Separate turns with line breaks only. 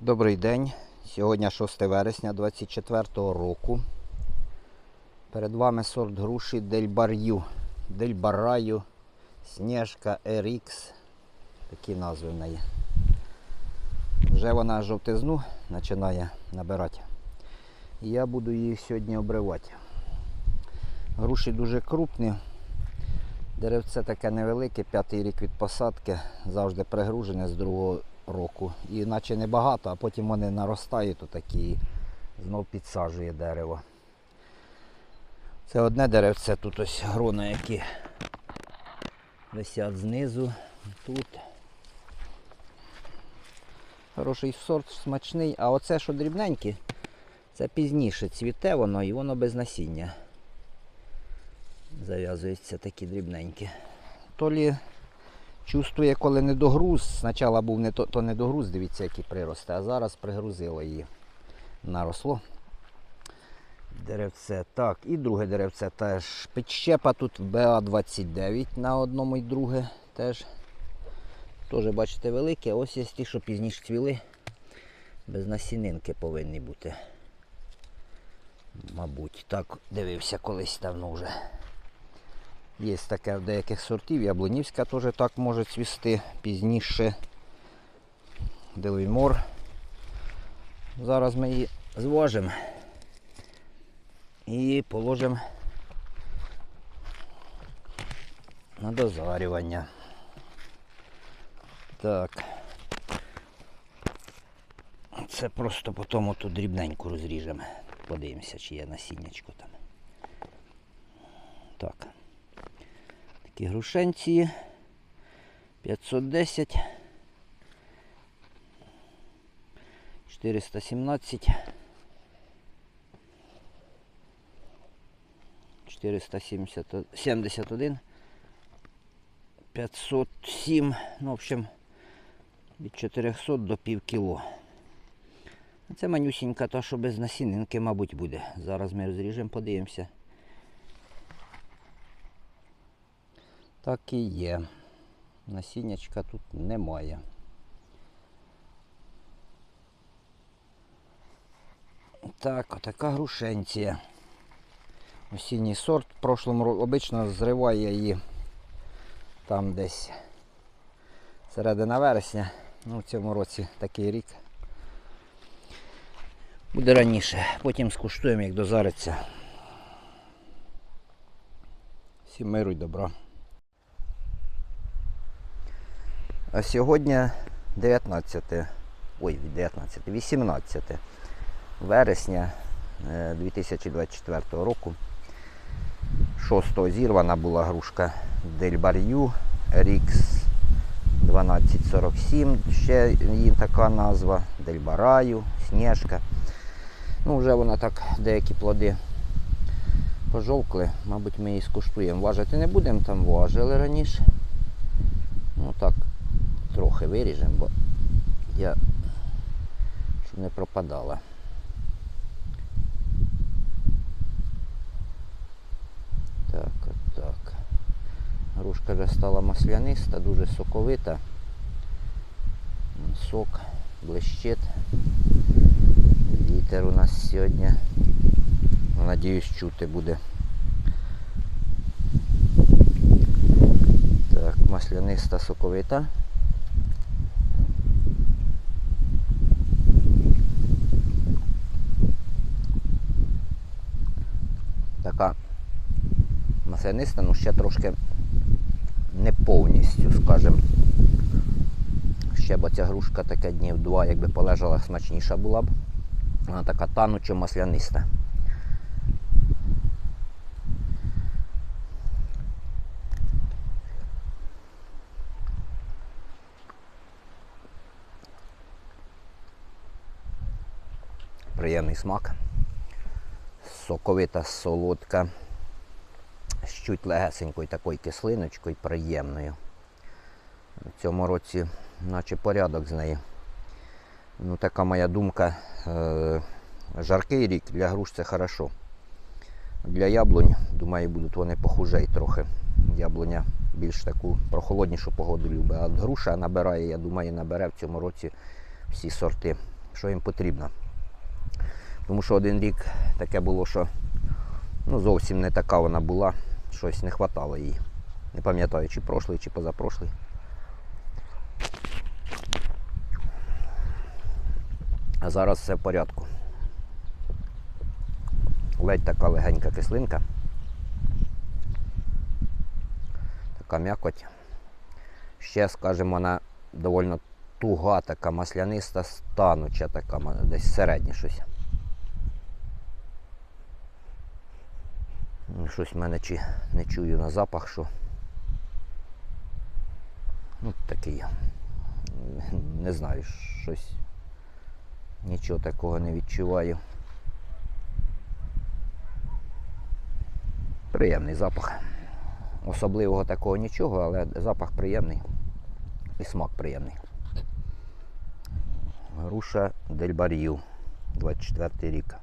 Добрий день. Сьогодні 6 вересня 24 року. Перед вами сорт груші Дельбар'ю, Дельбараю, Снежка, RX. Такі назви в неї. Вже вона жовтизну починає набирати. І я буду її сьогодні обривати. Груші дуже крупні. Деревце таке невелике, п'ятий рік від посадки, завжди пригружене з другого року. І наче небагато, а потім вони наростають отакі знов підсаджує дерево. Це одне деревце, тут ось грона, які висять знизу, тут. Хороший сорт, смачний, а оце, що дрібненьке, це пізніше цвіте воно і воно без насіння. Зав'язуються такі дрібненькі. То лі чувствує, коли не догруз. Спочатку був не то, то не догруз, дивіться, які прирости, а зараз пригрузило її. Наросло. Деревце. Так, і друге деревце теж. Підщепа тут БА-29 на одному і друге теж. Теж, бачите, велике. Ось є ті, що пізніше цвіли. Без насінинки повинні бути. Мабуть, так дивився колись давно вже. Є таке в деяких сортів. Яблунівська теж так може цвісти пізніше. Делеймор. Зараз ми її зважимо і положимо на дозарювання. Так. Це просто потім оту дрібненьку розріжемо. Подивимося, чи є насіннячко там. Так. Такі грушенці 510 417 471 507 ну, в общем, від 400 до пів кіло. Це манюсінька, та що без насінинки, мабуть, буде. Зараз ми розріжемо, подивимося. Так і є. Насіннячка тут немає. Так, отака грушенція. Осінній сорт. В прошлому році обично зриває її там десь середина вересня. Ну, в цьому році такий рік. Буде раніше. Потім скуштуємо, як дозариться. Всім миру й добра. А сьогодні 19, ой, 19, 18 вересня е, 2024 року. 6 зірвана була грушка Дельбар'ю Рікс 1247, ще її така назва, Дельбараю, Снежка. Ну, вже вона так, деякі плоди пожовкли, мабуть, ми її скуштуємо. Важити не будемо, там важили раніше. Ну так, трохи виріжемо, бо я щоб не пропадала. Так, от так. Грушка вже стала масляниста, дуже соковита. Сок блищить. Вітер у нас сьогодні. Ну, Надіюсь, чути буде. Так, масляниста соковита. Така масляниста, ну ще трошки не повністю, скажімо. Ще б ця грушка таке днів два, якби полежала, смачніша була б. Вона така танучо масляниста. Приємний смак. Соковита, солодка, з чуть легесенькою такою кислиночкою, приємною. В цьому році, наче порядок з нею. Ну, така моя думка. Е, жаркий рік для груш це хорошо. Для яблунь, думаю, будуть вони похужей трохи. Яблуня більш таку прохолоднішу погоду любить. А груша набирає, я думаю, набере в цьому році всі сорти, що їм потрібно. Тому що один рік таке було, що ну, зовсім не така вона була, щось не вистачало їй. Не пам'ятаю, чи прошлий, чи позапрошлий. А зараз все в порядку. Ледь така легенька кислинка. Така м'якоть. Ще, скажімо, вона доволі туга, така масляниста, стануча, така десь середнє щось. Щось в мене чи не чую на запах, що. Ну, такий. Не знаю, щось. Нічого такого не відчуваю. Приємний запах. Особливого такого нічого, але запах приємний і смак приємний. Груша Дель Бар'ю, 24 рік.